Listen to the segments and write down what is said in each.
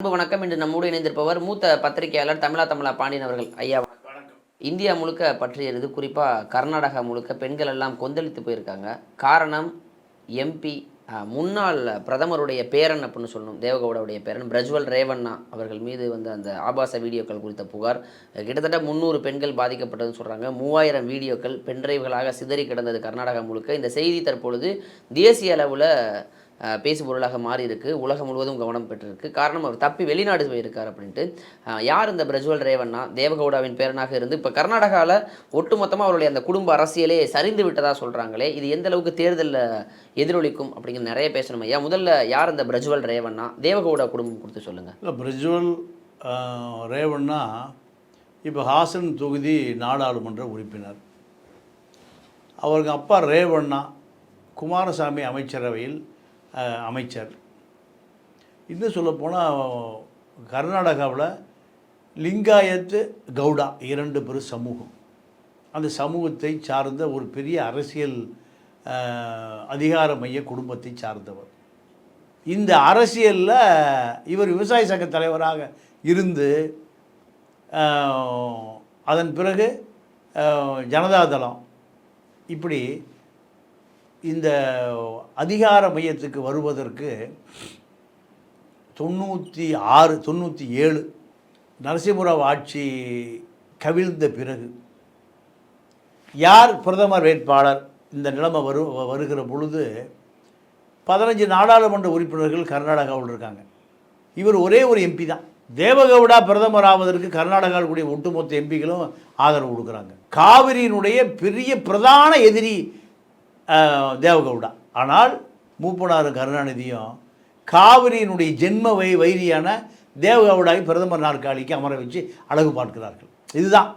அன்பு வணக்கம். இன்று நம்மோடு இணைந்திருப்பவர் மூத்த பத்திரிகையாளர் தமிழா தமிழா பாண்டியன் அவர்கள். ஐயா இந்தியா முழுக்க பற்றியது குறிப்பாக கர்நாடகா முழுக்க பெண்கள் எல்லாம் கொந்தளித்து போயிருக்காங்க. காரணம் எம்பி முன்னாள் பிரதமருடைய பேரன் அப்படின்னு சொல்லணும். தேவகவுடாவுடைய பேரன் பிரஜ்வல் ரேவண்ணா அவர்கள் மீது வந்து அந்த ஆபாச வீடியோக்கள் குறித்த புகார். கிட்டத்தட்ட முந்நூறு பெண்கள் பாதிக்கப்பட்டதுன்னு சொல்கிறாங்க மூவாயிரம் வீடியோக்கள் பென்ட்ரைவ்களாக சிதறி கிடந்தது கர்நாடகா முழுக்க. இந்த செய்தி தற்பொழுது தேசிய அளவில் பேசு பொருளாக மாறி இருக்கு. உலகம் முழுவதும் கவனம் பெற்றிருக்கு. காரணம் அவர் தப்பி வெளிநாடு போயிருக்கார் அப்படின்ட்டு. யார் இந்த பிரஜ்வல் ரேவண்ணா? தேவகவுடாவின் பேரனாக இருந்து இப்போ கர்நாடகாவில் ஒட்டுமொத்தமாக அவருடைய அந்த குடும்ப அரசியலே சரிந்து விட்டதாக சொல்கிறாங்களே இது எந்த அளவுக்கு தேர்தலில் எதிரொலிக்கும் அப்படிங்கிற நிறைய பேசணும் ஐயா. முதல்ல யார் இந்த பிரஜ்வல் ரேவண்ணா? தேவகவுடா குடும்பம் கொடுத்து சொல்லுங்கள் இல்லை பிரஜ்வல் ரேவண்ணா இப்போ ஹாசன் தொகுதி நாடாளுமன்ற உறுப்பினர். அவருக்கு அப்பா ரேவண்ணா குமாரசாமி அமைச்சரவையில் அமைச்சர். இன்னும் சொல்லப்போனால் கர்நாடகாவில் லிங்காயத்து கவுடா இரண்டு பேர் சமூகம். அந்த சமூகத்தை சார்ந்த ஒரு பெரிய அரசியல் அதிகார மைய குடும்பத்தை சார்ந்தவர். இந்த அரசியலில் இவர் விவசாய சங்க தலைவராக இருந்து அதன் பிறகு ஜனதாதளம் இப்படி இந்த அதிகார மையத்துக்கு வருவதற்கு தொண்ணூற்றி ஆறு தொண்ணூற்றி ஏழு நரசிம்மராவ் ஆட்சி கவிழ்ந்த பிறகு யார் பிரதமர் வேட்பாளர் இந்த நிலைமை வரு வருகிற பொழுது பதினஞ்சு நாடாளுமன்ற உறுப்பினர்கள் கர்நாடகாவில் இருக்காங்க. இவர் ஒரே ஒரு எம்பி தான். தேவகவுடா பிரதமர் ஆவதற்கு கர்நாடகாவில் கூடிய ஒட்டுமொத்த எம்பிகளும் ஆதரவு கொடுக்குறாங்க. காவிரியினுடைய பெரிய பிரதான எதிரி தேவகவுடா. ஆனால் மூப்பனாரும் கருணாநிதியும் காவிரியினுடைய ஜென்ம வை வைரியான தேவகவுடாவை பிரதமர் நாற்காலிக்கு அமர வச்சு அழகு பார்க்கிறார்கள். இதுதான்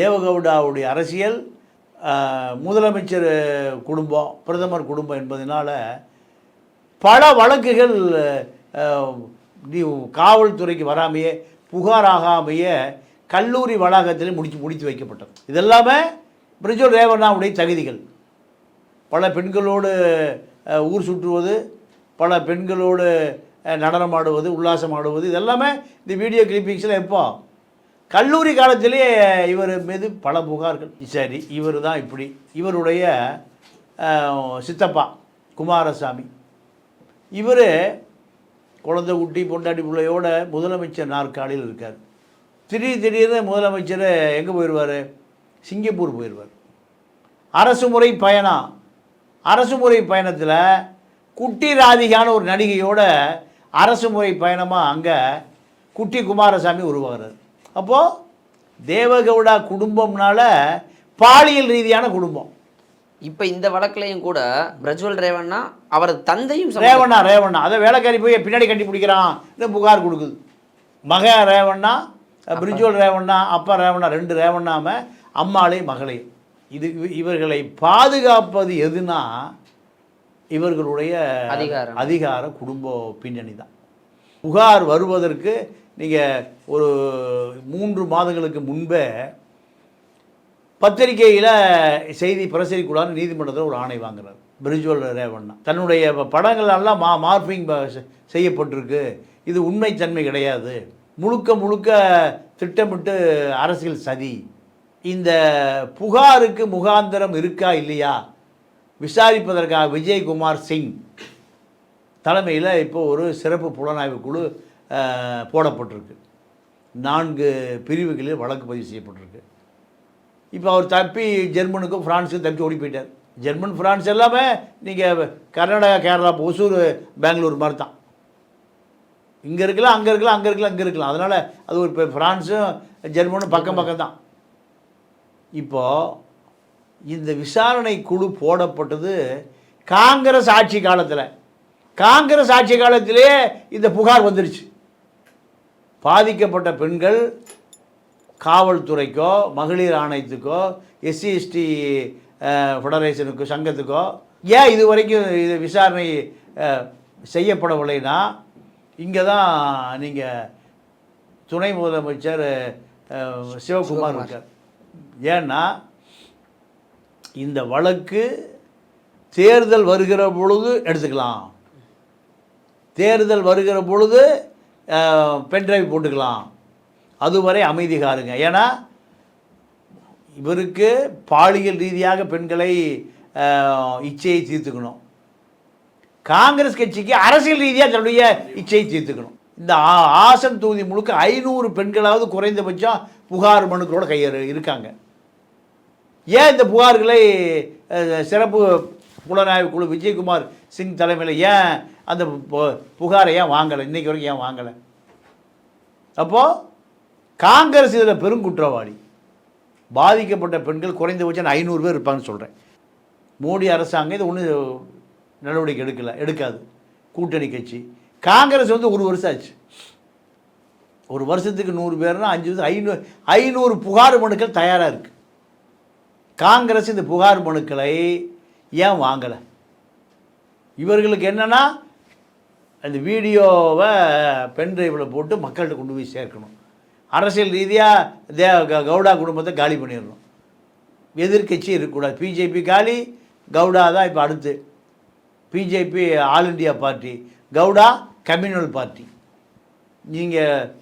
தேவகவுடாவுடைய அரசியல். முதலமைச்சர் குடும்பம் பிரதமர் குடும்பம் என்பதனால் பல வழக்குகள் நீ காவல்துறைக்கு வராமையே புகாராகாமையே கல்லூரி வளாகத்திலே முடிச்சு முடித்து வைக்கப்பட்டது. இதெல்லாமே பிரிஜோல் ரேவண்ணாவுடைய தகுதிகள். பல பெண்களோடு ஊர் சுற்றுவது பல பெண்களோடு நடனம் ஆடுவது உல்லாசம் ஆடுவது இதெல்லாமே இந்த வீடியோ கிளிப்பிங்ஸில் எப்போ? கல்லூரி காலத்திலேயே இவர் மீது பல புகார்கள். சரி இவர் தான் இப்படி. இவருடைய சித்தப்பா குமாரசாமி. இவர் குழந்தை குட்டி பொண்டாட்டி பிள்ளையோட முதலமைச்சர் நாற்காலியில் இருக்கார். திடீர் திடீர்னு முதலமைச்சர் எங்கே போயிடுவார் சிங்கப்பூர் போயிடுவார் அரசு முறை பயணம். அரசு முறை பயணத்தில் குட்டி ராதிகான ஒரு நடிகையோட அரசு முறை பயணமாக அங்கே குட்டி குமாரசாமி உருவாகிறார். அப்போது தேவகவுடா குடும்பம்னால பாலியல் ரீதியான குடும்பம். இப்போ இந்த வழக்குலையும் கூட பிரஜ்வல் ரேவண்ணா அவரது தந்தையும் ரேவண்ணா ரேவண்ணா. அதை வேலைக்காரி போய் பின்னாடி கட்டி பிடிக்கிறான். புகார் கொடுக்குது. மக ரேவண்ணா பிரிஜுவல் ரேவண்ணா அப்பா ரேவண்ணா ரெண்டு ரேவண்ணாம அம்மாளையும் மகளையும். இது இவ- இவர்களை பாதுகாப்பது எதுனா இவர்களுடைய அதிகாரம். அதிகார குடும்ப பின்னணி தான். புகார் வருவதற்கு நீங்கள் ஒரு மூன்று மாதங்களுக்கு முன்பே பத்திரிகையில் செய்தி பிரசரிக்கூடாது நீதிமன்றத்தில் ஒரு ஆணை வாங்குறார் பிரிஜுவல் ரேவண்ணா. தன்னுடைய படங்கள் எல்லாம் மா மார்பிங் செய்யப்பட்டிருக்கு. இது உண்மைத்தன்மை கிடையாது. முழுக்க முழுக்க திட்டமிட்டு அரசியல் சதி. இந்த புகாருக்கு முகாந்திரம் இருக்கா இல்லையா? விசாரிப்பதற்காக விஜயகுமார் சிங் தலைமையில் இப்போ ஒரு சிறப்பு புலனாய்வு குழு போடப்பட்டிருக்கு. நான்கு பிரிவுகளில் வழக்கு பதிவு செய்யப்பட்டிருக்கு. இப்போ அவர் தப்பி ஜெர்மனுக்கும் ஃப்ரான்ஸுக்கும் தப்பி ஓடி போயிட்டார். ஜெர்மன் ஃப்ரான்ஸ் எல்லாமே நீங்கள் கர்நாடகா கேரளா ஒசூர் பெங்களூர் மாதிரி தான் இங்கே இருக்கலாம் அங்கே இருக்கலாம் அங்கே இருக்கலாம் இங்கே இருக்கலாம். அதனால் அது ஒரு இப்போ ஃப்ரான்ஸும் ஜெர்மனும் பக்கம் பக்கம் தான் இப்போது இந்த விசாரணை குழு போடப்பட்டது காங்கிரஸ் ஆட்சி காலத்தில். காங்கிரஸ் ஆட்சி காலத்திலே இந்த புகார் வந்துருச்சு. பாதிக்கப்பட்ட பெண்கள் காவல்துறைக்கோ மகளிர் ஆணையத்துக்கோ எஸ்சி எஸ்டி ஃபெடரேஷனுக்கோ சங்கத்துக்கோ ஏன் இது வரைக்கும் இது விசாரணை செய்யப்படவில்லைன்னா இங்கே தான் நீங்கள் துணை முதலமைச்சர் சிவகுமார் இருக்கார். ஏன்னா இந்த வழக்கு தேர்தல் வருகிற பொழுது எடுத்துக்கலாம். தேர்தல் வருகிற பொழுது பென்ட்ரைவ் போட்டுக்கலாம். அதுவரை அமைதி காருங்க. ஏன்னா இவருக்கு பாலியல் ரீதியாக பெண்களை இச்சையை தீர்த்துக்கணும். காங்கிரஸ் கட்சிக்கு அரசியல் ரீதியாக தன்னுடைய இச்சையை தீர்த்துக்கணும். இந்த ஆ- ஆசன் தொகுதி முழுக்க ஐநூறு பெண்களாவது குறைந்தபட்சம் புகார் மனுக்களோட கையெழு இருக்காங்க. ஏன் இந்த புகார்களை சிறப்பு புலனாய்வு குழு விஜயகுமார் சிங் தலைமையில் ஏன் அந்த பு- புகாரை ஏன் வாங்கலை? இன்னைக்கு வரைக்கும் ஏன் வாங்கலை? அப்போது காங்கிரஸ் இதில் பெருங்குற்றவாளி பாதிக்கப்பட்ட பெண்கள் குறைந்தபட்சம் ஐநூறு பேர் இருப்பாங்கன்னு சொல்கிறேன் மோடி அரசாங்கம் இது ஒன்றும் நடவடிக்கை எடுக்கலை எடுக்காது. கூட்டணி கட்சி. காங்கிரஸ் வந்து ஒரு வருஷம் ஆச்சு. ஒரு வருஷத்துக்கு நூறு பேர்னா அஞ்சு வருஷம் ஐநூறு ஐநூறு புகார் மனுக்கள் தயாராக இருக்குது காங்கிரஸ் இந்த புகார் மனுக்களை ஏன் வாங்கலை? இவர்களுக்கு என்னென்னா அந்த வீடியோவை பென்ட்ரைவில் போட்டு மக்கள்கிட்ட கொண்டு போய் சேர்க்கணும். அரசியல் ரீதியாக தே க- கவுடா குடும்பத்தை காலி பண்ணிடணும். எதிர்கட்சி இருக்கக்கூடாது. பிஜேபி காலி கவுடா தான் இப்போ அடுத்து. BJP all India party. Gowda communal party. நீங்கள்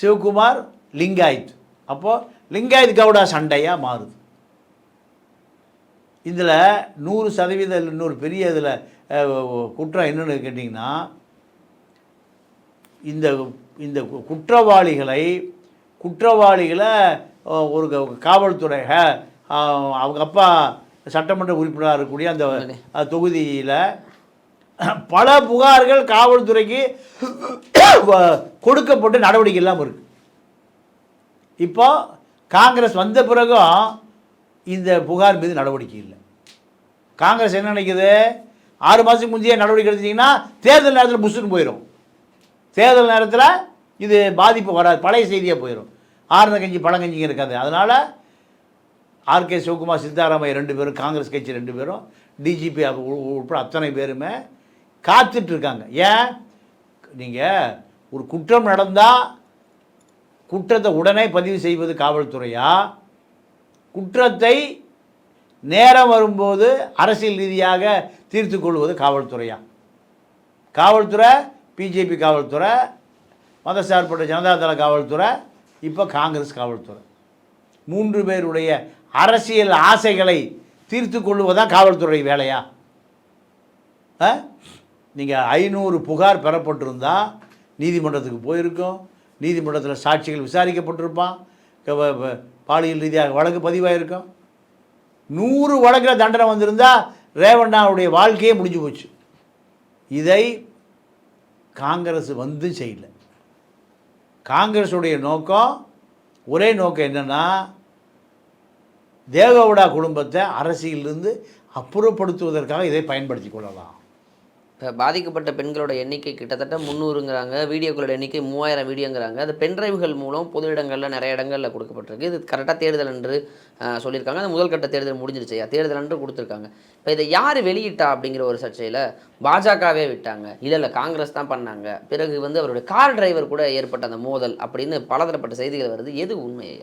சிவகுமார் லிங்காயத். அப்போது லிங்காயத் கவுடா சண்டையாக மாறுது. இதில் நூறு சதவீதம் இன்னொரு பெரிய இதில் குற்றம் என்னன்னு கேட்டிங்கன்னா இந்த இந்த கு- குற்றவாளிகளை குற்றவாளிகளை ஒரு காவல்துறை அவங்க அப்பா சட்டமன்ற உறுப்பினராக இருக்கக்கூடிய அந்த தொகுதியில் பல புகார்கள் காவல்துறைக்கு கொடுக்கப்பட்டு நடவடிக்கை இல்லாமல் இருக்கு. இப்போ காங்கிரஸ் வந்த பிறகும் இந்த புகார் மீது நடவடிக்கை இல்லை. காங்கிரஸ் என்ன நினைக்குது? ஆறு மாதத்துக்கு முந்தைய நடவடிக்கை எடுத்தீங்கன்னா தேர்தல் நேரத்தில் புஷ்ஷுன்னு போயிடும் தேர்தல் நேரத்தில் இது பாதிப்பு வராது. பழைய செய்தியாக போயிடும் ஆறுன கஞ்சி பழங்கஞ்சிங்க இருக்காது. அதனால் ஆர்கே சிவகுமார் சித்தாராமையா ரெண்டு பேரும் காங்கிரஸ் கட்சி ரெண்டு பேரும் டிஜிபி உட்பட அத்தனை பேருமே காத்துட்டு இருக்காங்க ஏன்? நீங்கள் ஒரு குற்றம் நடந்தால் குற்றத்தை உடனே பதிவு செய்வது காவல்துறையா? குற்றத்தை நேரம் வரும்போது அரசியல் ரீதியாக தீர்த்து கொள்வது காவல்துறையா? காவல்துறை பிஜேபி காவல்துறை மதசார்பற்ற ஜனதாதள காவல்துறை இப்போ காங்கிரஸ் காவல்துறை. மூன்று பேருடைய அரசியல் ஆசைகளை தீர்த்து கொள்வதுதான் காவல்துறை வேலையா? நீங்கள் ஐநூறு புகார் பெறப்பட்டிருந்தால் நீதிமன்றத்துக்கு போயிருக்கோம். நீதிமன்றத்தில் சாட்சிகள் விசாரிக்கப்பட்டிருப்பான். பாலியல் ரீதியாக வழக்கு பதிவாயிருக்கும். நூறு வழக்கில் தண்டனை வந்திருந்தால் ரேவண்ணாவுடைய வாழ்க்கையே முடிஞ்சு போச்சு. இதை காங்கிரஸ் வந்து செய்யல. காங்கிரஸுடைய நோக்கம் ஒரே நோக்கம் என்னென்னா தேவகவுடா குடும்பத்தை அரசியலிருந்து அப்புறப்படுத்துவதற்காக இதை பயன்படுத்தி கொள்ளலாம். பாதிக்கப்பட்ட பெண்களோட எண்ணிக்கை கிட்டத்தட்ட முந்நூறுங்கிறாங்க. வீடியோக்களோட எண்ணிக்கை மூவாயிரம் வீடியோங்கிறாங்க. அது பென்ட்ரைவ்கள் மூலம் பொது இடங்களில் நிறைய இடங்களில் கொடுக்கப்பட்டிருக்கு. இது கரெக்டாக தேர்தல் என்று சொல்லியிருக்காங்க. அந்த முதல் கட்ட தேர்தல் முடிஞ்சிருச்சு. தேர்தல் என்று கொடுத்துருக்காங்க. இப்போ இதை யார் வெளியிட்டா அப்படிங்கிற ஒரு சர்ச்சையில் பாஜகவே விட்டாங்க. இல்லை இல்லை காங்கிரஸ் தான் பண்ணாங்க. பிறகு வந்து அவருடைய கார் டிரைவர் கூட ஏற்பட்ட அந்த மோதல் அப்படின்னு பலதரப்பட்ட செய்திகள் வருது. எது உண்மையே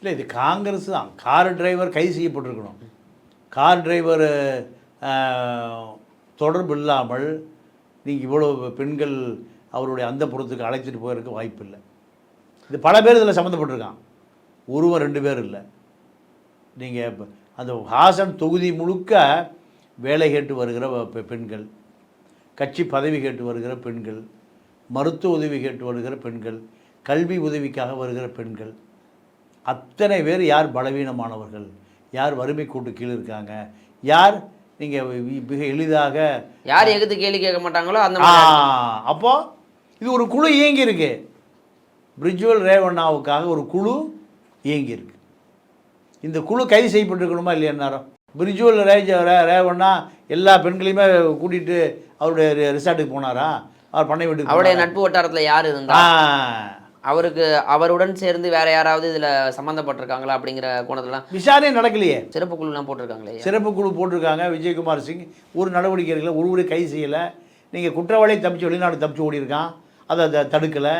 இல்லை இது காங்கிரஸ் தான். கார் டிரைவர் கைது செய்யப்பட்டிருக்கணும். கார் டிரைவர் தொடர்பு இல்லாமல் நீங்கள் இவ்வளோ பெண்கள் அவருடைய அந்த புறத்துக்கு அழைச்சிட்டு போயிருக்க வாய்ப்பு இல்லை இது பல பேர் இதில் சம்மந்தப்பட்டிருக்கான். ஒருவன் ரெண்டு பேர் இல்லை. நீங்கள் அந்த ஹாசன் தொகுதி முழுக்க வேலை கேட்டு வருகிற பெண்கள் கட்சி பதவி கேட்டு வருகிற பெண்கள் மருத்துவ உதவி கேட்டு வருகிற பெண்கள் கல்வி உதவிக்காக வருகிற பெண்கள் அத்தனை பேர் யார் பலவீனமானவர்கள்? யார் வறுமை கூட்டு கீழே இருக்காங்க? யார் நீங்கள் மிக எளிதாக யார் எகுத்து கேள்வி கேட்க மாட்டாங்களோ அந்த ஆ, மாதிரி அப்போ இது ஒரு குழு இயங்கி இருக்கு பிரிஜுவல் ரேவண்ணாவுக்காக ஒரு குழு இயங்கி இருக்கு இந்த குழு கைது செய்யப்பட்டிருக்கணுமா இல்லையா நேரம் பிரிஜுவல் ரேஜ ரேவண்ணா எல்லா பெண்களையுமே கூட்டிகிட்டு அவருடைய ரிசார்ட்டுக்கு போனாரா? அவர் பண்ணை வீட்டுக்கு அவருடைய? நட்பு வட்டாரத்தில் யார் இருந்தா? அவருக்கு அவருடன் சேர்ந்து வேற யாராவது இதுல சம்மந்தப்பட்டிருக்காங்களா அப்படிங்கிற கோணத்துலாம் விசாரணை நடக்கலையே. சிறப்பு குழுலாம் போட்டிருக்காங்களே. சிறப்பு குழு போட்டிருக்காங்க. விஜயகுமார் சிங் ஒரு நடவடிக்கை எடுக்கல ஒருவரை கைது செய்யலை. நீங்கள் குற்றவாளியை தப்பிச்சு வெளிநாடு தப்பிச்சு ஓடியிருக்கான். அதை அதை தடுக்கலை.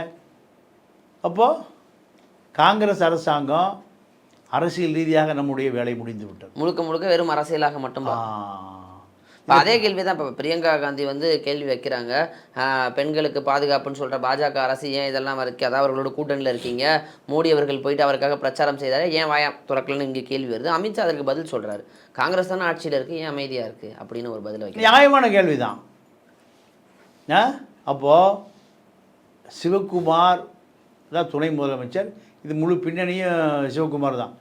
அப்போது காங்கிரஸ் அரசாங்கம் அரசியல் ரீதியாக நம்முடைய வேலை முடிந்து விட்டது முழுக்க முழுக்க வெறும் அரசியலாக மட்டும் ஆ. இப்போ அதே கேள்வி தான் இப்போ பிரியங்கா காந்தி வந்து கேள்வி வைக்கிறாங்க. பெண்களுக்கு பாதுகாப்புன்னு சொல்கிற பாஜக அரசு ஏன் இதெல்லாம் இருக்குது அதாவது அவர்களோட கூட்டணியில் இருக்கீங்க. மோடி அவர்கள் போயிட்டு அவருக்காக பிரச்சாரம் செய்தார். ஏன் வாயம் துறக்கலன்னு இங்கே கேள்வி வருது. அமித்ஷா அதற்கு பதில் சொல்கிறாரு காங்கிரஸ் தானே ஆட்சியில் இருக்குது ஏன் அமைதியாக இருக்குது அப்படின்னு ஒரு பதில் வைக்க நியாயமான கேள்வி தான் ஆ? அப்போது சிவகுமார் தான் துணை முதலமைச்சர் இது முழு பின்னணியும் சிவகுமார் தான்.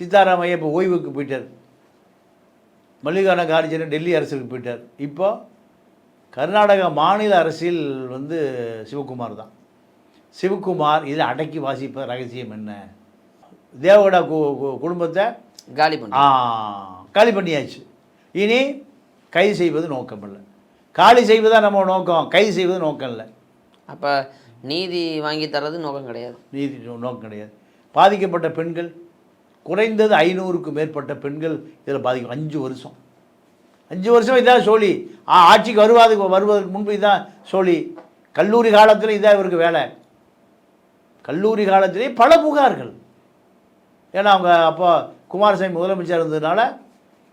சீதாராமையா இப்போ ஓய்வுக்கு போயிட்டார். மல்லிகார்ஜுன கார்ஜுன டெல்லி அரசுக்கு போயிட்டார். இப்போ கர்நாடகா மாநில அரசியல் வந்து சிவகுமார் தான். சிவகுமார் இதை அடக்கி வாசிப்ப ரகசியம் என்ன? தேவகடா குடும்பத்தை காலி பண்ணி. காலி பண்ணியாச்சு. இனி கைது செய்வது நோக்கம் இல்லை. காலி செய்வதா நம்ம நோக்கம்? கைது செய்வது நோக்கம் இல்லை. அப்போ நீதி வாங்கி தர்றது நோக்கம் கிடையாது. நீதி நோக்கம் கிடையாது. பாதிக்கப்பட்ட பெண்கள் குறைந்தது ஐநூறுக்கும் மேற்பட்ட பெண்கள் இதில் பாதிக்கும். அஞ்சு வருஷம். அஞ்சு வருஷம் இதான் சோழி. ஆ ஆட்சிக்கு வருவதுக்கு வருவதற்கு முன்பு இதான் சோழி. கல்லூரி காலத்தில் இதான் இவருக்கு வேலை. கல்லூரி காலத்திலே பல புகார்கள். ஏன்னா அவங்க அப்போ குமாரசாமி முதலமைச்சர் இருந்ததுனால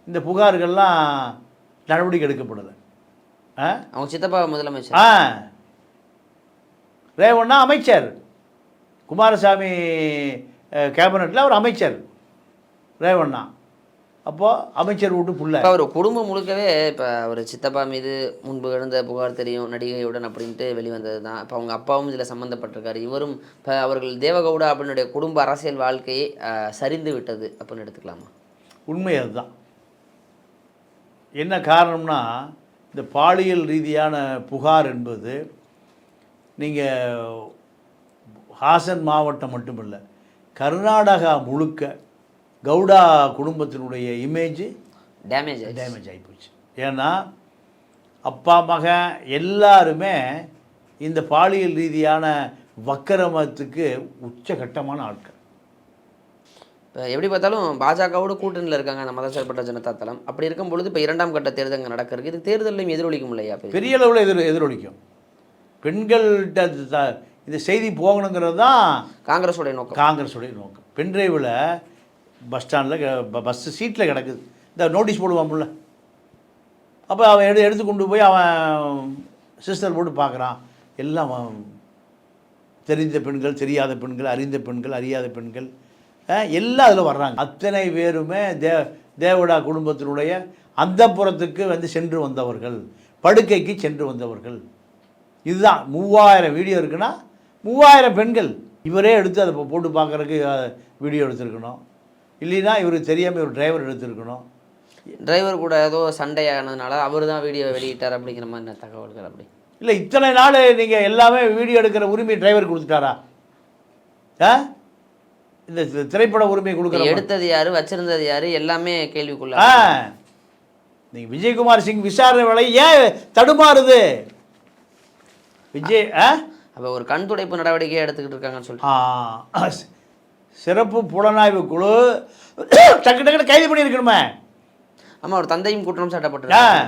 இந்த புகார்கள்லாம் நடவடிக்கை எடுக்கப்படலை. அவங்க சித்தப்பா முதலமைச்சர். ஆ. ரேவண்ணா அமைச்சர். குமாரசாமி கேபினட்டில் அவர் அமைச்சர். ரேவண்ணா. அப்போது அமைச்சர் வீட்டு புள்ள. இப்போ அவர் குடும்பம் முழுக்கவே இப்போ அவர் சித்தப்பா மீது முன்பு எழுந்த புகார் தெரியும் நடிகையுடன் அப்படின்ட்டு வெளிவந்தது தான் இப்போ அவங்க அப்பாவும் இதில் சம்மந்தப்பட்டிருக்காரு இவரும் இப்போ அவர்கள் தேவகவுடா அப்படின்னுடைய குடும்ப அரசியல் வாழ்க்கையை சரிந்து விட்டது அப்படின்னு எடுத்துக்கலாமா? உண்மை அதுதான். என்ன காரணம்னா இந்த பாலியல் ரீதியான புகார் என்பது நீங்கள் ஹாசன் மாவட்டம் மட்டுமல்ல கர்நாடகா முழுக்க கவுடா குடும்பத்தினுடைய இமேஜ் டேமேஜ் டேமேஜ் ஆகிப்போச்சு ஏன்னா அப்பா மகன் எல்லாருமே இந்த பாலியல் ரீதியான வக்கரமத்துக்கு உச்சகட்டமான ஆட்கள். இப்போ எப்படி பார்த்தாலும் பாஜகவோட கூட்டணியில் இருக்காங்க அந்த மதசார்பற்ற ஜனதா தளம். அப்படி இருக்கும் பொழுது இப்போ இரண்டாம் கட்ட தேர்தல் அங்கே நடக்கிறது இது தேர்தலையும் எதிரொலிக்கும் இல்லையா? பெரிய அளவில் எதிர் எதிரொலிக்கும். பெண்கள்கிட்ட இந்த செய்தி போகணுங்கிறது தான் காங்கிரஸோடைய நோக்கம். காங்கிரஸுடைய நோக்கம். பென்ட்ரைவில் பஸ் ஸ்டாண்டில் பஸ்ஸு சீட்டில் கிடக்குது. இந்த நோட்டீஸ் போடுவான்ல அப்போ அவன் எடு எடுத்து கொண்டு போய் அவன் சிஸ்டர் போட்டு பார்க்குறான் எல்லாம் அவன் தெரிந்த பெண்கள் தெரியாத பெண்கள் அறிந்த பெண்கள் அறியாத பெண்கள் எல்லாம் அதில் வர்றாங்க. அத்தனை பேருமே தே தேவடா குடும்பத்தினுடைய அந்த வந்து சென்று வந்தவர்கள். படுக்கைக்கு சென்று வந்தவர்கள். இதுதான் மூவாயிரம் வீடியோ இருக்குன்னா மூவாயிரம் பெண்கள். இவரே எடுத்து அதை போட்டு பார்க்குறதுக்கு வீடியோ எடுத்திருக்கணும். இல்லைன்னா இவருக்கு தெரியாமல் ஒரு டிரைவர் எடுத்திருக்கணும். டிரைவர் கூட ஏதோ சண்டை ஆனதுனால அவர் தான் வீடியோ வெளியிட்டார் அப்படிங்கிற மாதிரி தகவல்கள் அப்படி? இல்லை இத்தனை நாள் நீங்கள் எல்லாமே வீடியோ எடுக்கிற உரிமை டிரைவர் கொடுத்துட்டாரா? ஆ? இந்த திரைப்பட உரிமை கொடுக்குற எடுத்தது யாரு வச்சிருந்தது யாரு எல்லாமே கேள்விக்குள்ள ஆ. நீங்கள் விஜயகுமார் சிங் விசாரணை வேலை ஏன் தடுமாறுது? விஜய் ஆ? அப்போ ஒரு கண் துடைப்பு நடவடிக்கையை எடுத்துக்கிட்டு இருக்காங்கன்னு சொல்லிட்டு. ஆ, சி- சிறப்பு புலனாய்வு குழு டக்கு டக்குன்னு கைது பண்ணியிருக்கணுமே. ஆமா ஒரு தந்தையும் குற்றம் ஆ சாட்டப்பட்டிருக்காங்க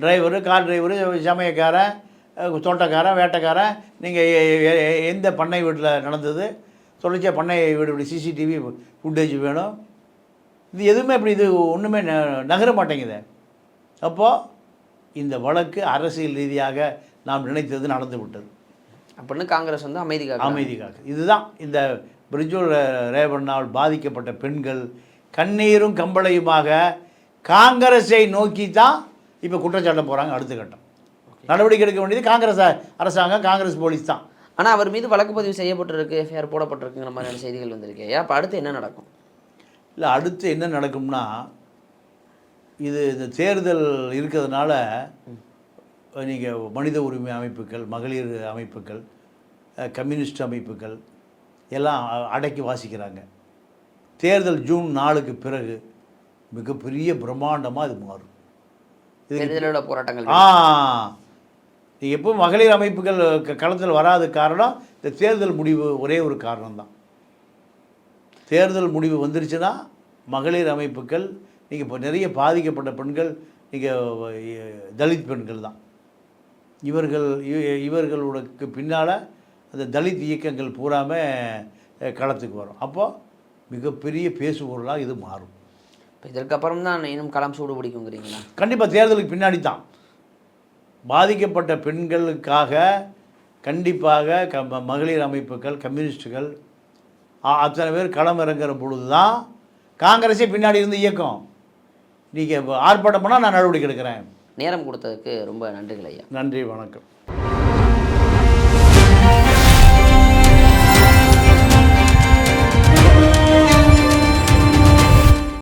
டிரைவரு கார் டிரைவரு சமயக்காரன் தோட்டக்காரன் வேட்டைக்காரன் நீங்கள் எந்த பண்ணை வீட்டில் நடந்தது? தொடர்ச்சியாக பண்ணை வீடு சிசிடிவி ஃபுட்டேஜ் வேணும். இது எதுவுமே இப்படி இது ஒன்றுமே நகர மாட்டேங்குது. அப்போது இந்த வழக்கு அரசியல் ரீதியாக நாம் நினைத்தது நடந்து விட்டது அப்படின்னு காங்கிரஸ் வந்து அமைதி காக்க அமைதிக்காக இதுதான் இந்த பிரிஜூர் ரேவண்ணால் பாதிக்கப்பட்ட பெண்கள் கண்ணீரும் கம்பளையுமாக காங்கிரஸை நோக்கி தான் இப்போ குற்றச்சாட்டம் போகிறாங்க அடுத்த கட்டம். நடவடிக்கை எடுக்க வேண்டியது காங்கிரஸ் அரசாங்கம் காங்கிரஸ் போலீஸ் தான். ஆனா அவர் மீது வழக்கு பதிவு செய்யப்பட்டிருக்கு எஃப்ஐஆர் போடப்பட்டிருக்குங்கிற மாதிரியான செய்திகள் வந்திருக்கு. ஏன் அப்போ அடுத்து என்ன நடக்கும்? இல்லை அடுத்து என்ன நடக்கும்னா இது இந்த தேர்தல் இருக்கிறதுனால நீங்கள் மனித உரிமை அமைப்புகள் மகளிர் அமைப்புகள் கம்யூனிஸ்ட் அமைப்புகள் எல்லாம் அடக்கி வாசிக்கிறாங்க. தேர்தல் ஜூன் நாலுக்கு பிறகு மிகப்பெரிய பிரம்மாண்டமாக இது மாறும். தேர்தலோட போராட்டங்கள். ஆ எப்போ மகளிர் அமைப்புகள் களத்தில் வராத காரணம் இந்த தேர்தல் முடிவு ஒரே ஒரு காரணம்தான். தேர்தல் முடிவு வந்துருச்சுன்னா மகளிர் அமைப்புகள் நீங்கள் இப்போ நிறைய பாதிக்கப்பட்ட பெண்கள் நீங்கள் தலித் பெண்கள் தான் இவர்கள் இவர்களுக்கு பின்னால் அந்த தலித் இயக்கங்கள் பூராமே அஹ், களத்துக்கு வரும். அப்போது மிகப்பெரிய பேசுபொருளாக இது மாறும். இப்போ இதற்கப்புறம் தான் இன்னும் களம் சூடு பிடிக்குங்கிறீங்களா? கண்டிப்பாக தேர்தலுக்கு பின்னாடி தான் பாதிக்கப்பட்ட பெண்களுக்காக கண்டிப்பாக க மகளிர் அமைப்புகள் கம்யூனிஸ்டுகள் அத்தனை பேர் களம் இறங்குற பொழுது தான் காங்கிரஸே பின்னாடி இருந்து இயக்கம். நீங்கள் ஆர்ப்பாட்டம் பண்ணால் நான் நடவடிக்கை எடுக்கிறேன். நேரம் கொடுத்ததுக்கு ரொம்ப நன்றிகள் ஐயா. நன்றி வணக்கம்.